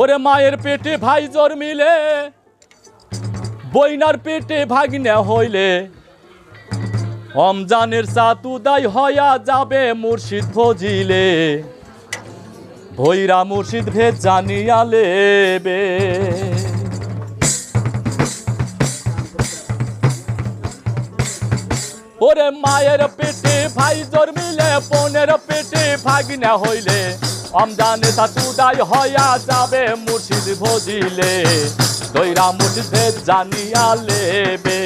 ওরে মায়ের পেটে ভাই জ্বর মিলে, বইনার পেটে ভাগিনা হইলে। অমজানের চাতুদাই হয়া যাবে মুর্শিদ ভজিলে ভৈরা মুর্শিদ ভেদ জানিয়া লেবে। ওরে মায়ের পেটে ভাই জন্মিলে বোনের পেটে ভাগিনা হইলে। অমজানে সাতুদাই হয়া যাবে মুর্শিদ ভজিলে দৈরা মুর্শিদ ভেদ জানিয়া লেবে।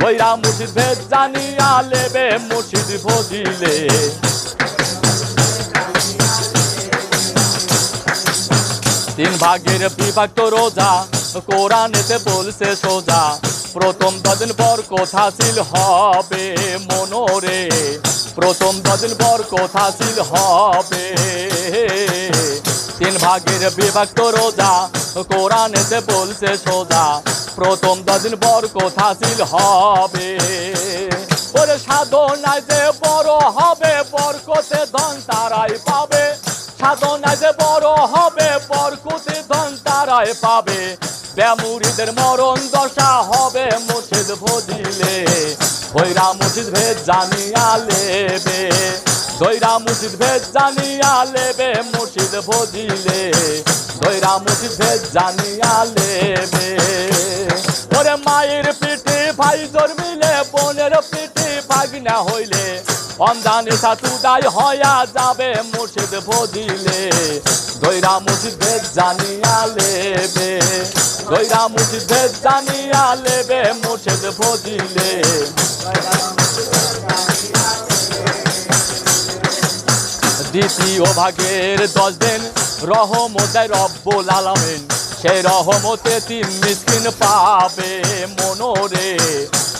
দৈরা মুর্শিদ ভেদ জানিয়া লেবে মুর্শিদ ভজিলে। তিন ভাগের বিভক্ত রোজা, কোরআনেতে বলছে সোজা। প্রথম দদিন পর কথা ছিল হবে মনোরে? প্রথম দদিন কথা ছিল হবে? তিন ভাগের বিভক্ত রোজা কোরআন কোরআনেতে বলছে সোজা, প্রথম দদিন কথা ছিল হবে? ওরে সাধনায় যে বড় হবে, বরকতে ধন তারাই পাবে। সাধনায় যে বড় হবে, বরকতে ধন তারাই পাবে। ব্যামুরিদের মরণ দশা হবে মুর্শিদ ভজিলে। ভৈরা মুর্শিদ ভেদ জানিয়া লেবে। দৈরা মুর্শিদ ভেদ জানিয়া লেবে মুর্শিদ ভজিলে। দৈরা মুর্শিদ ভেদ জানিয়া লেবে। ওরে মায়ের পিঠে ভাই জন্মিলে, বোনের পিঠে ভাগিনা হইলে। অন্দানে সাতুদাই হয়া যাবে মুর্শিদ ভজিলে দৈরা মুর্শিদ জানিয়া লেবে দৈরা মুর্শিদ জানিয়া লেবে মুর্শিদ ভজিলে দ্বিতীয় ভাগের দশ দিন রহমতায় রব্বুল আলামিন সেই রহমতে তিন মিসকিন পাবে মনোরে।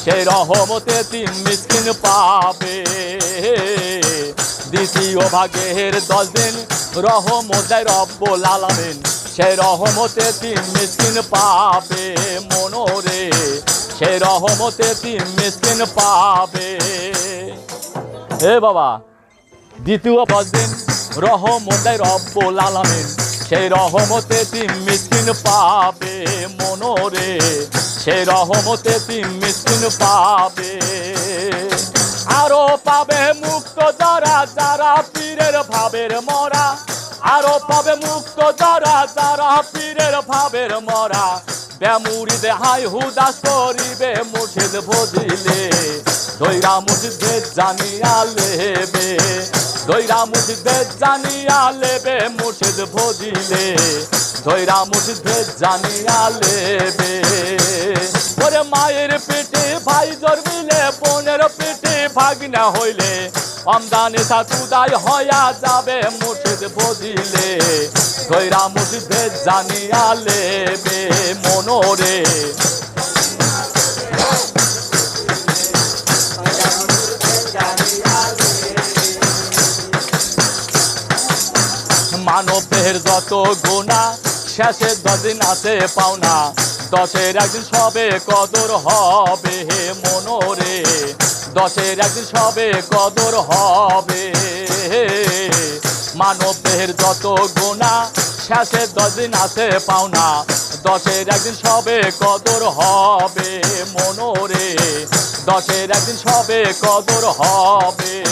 সেই রহমতে তিন মিসকিন পাবে। দ্বিতীয় ভাগের দশ দিন রহমতায় রব্বুল আলামিন। সেই রহমতে তিন মিসকিন পাবে মনোরে। সেই রহমতে তিন মিসকিন পাবে। হে বাবা, দ্বিতীয় দিন রহমতায় রব্বুল আলামিন। সেই রহমতে তিন মিসকিন পাবে মনোরে সেই রহমতে তিন মিসকিন পাবে। আরও পাবে মুক্ত যারা যারা পীরের ভাবের মরা। আরও পাবে মুক্ত যারা যারা পীরের ভাবের মরা। ব্যামুরি দেহাই হুদাস করিবে মুর্শিদ ভজিলে দৈরা মুর্শিদ জানিয়া লেবে। দৈরা মুর্শিদ জানিয়া লেবে, মুর্শিদ ভজিলে। দৈরা মুর্শিদ জানিয়া লেবে। ওরে মায়ের পেটে ভাই জন্মিলে, বোনের পেটে ভাগিনা হইলে। আমদানি সাতুদাই হয়া যাবে, মুর্শিদ ভজিলে। দৈরা মুর্শিদ জানিয়া লেবে মনোরে। মানবের যত গুণা, শেষে দশদিন আছে পাওনা। দশের একদিন সবে কদর হবে হে মনোরে। দশের একদিন সবে কদর হবে। মানবের যত গুণা, শেষে দশদিন আছে পাওনা। দশের একদিন সবে কদর হবে মনোরে। দশের একদিন সবে কদর হবে।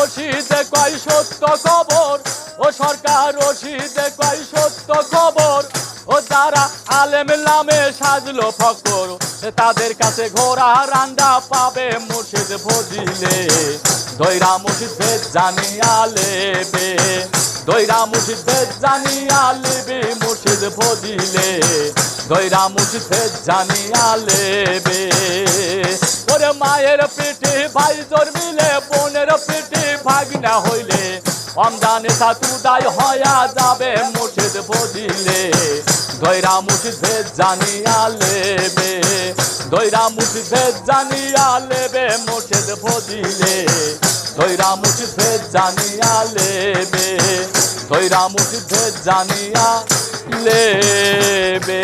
রশিদে কয় সত্য খবর? ও সরকার রশিদে কয় সত্য খবর? ও যারা আলেম নামে সাজলো ফকর তাদের কাছে ঘোড়া রান্ডা পাবে মুর্শিদ ভজিলে দৈরা মুর্শিদ ভেদ জানিয়া লেবে দৈরা মুর্শিদ ভেদ জানিয়া লেবে মুর্শিদ ভজিলে দৈরা মুর্শিদ ভেদ জানিয়া লেবে ওরে মায়ের পিঠে ভাই জন্মিলে বোনের পেটে ভাগিনা হইলে অমদানে সাতুদাই হয়া যাবে মুর্শিদ ভজিলে দৈরা মুর্শিদ ভেদ জানিয়া লেবে দৈরা মুর্শিদ ভেদ জানিয়া লেবে মুর্শিদ ভজিলে দৈরা মুর্শিদ ভেদ জানিয়া লেবে দৈরা মুর্শিদ ভেদ জানিয়া লেবে।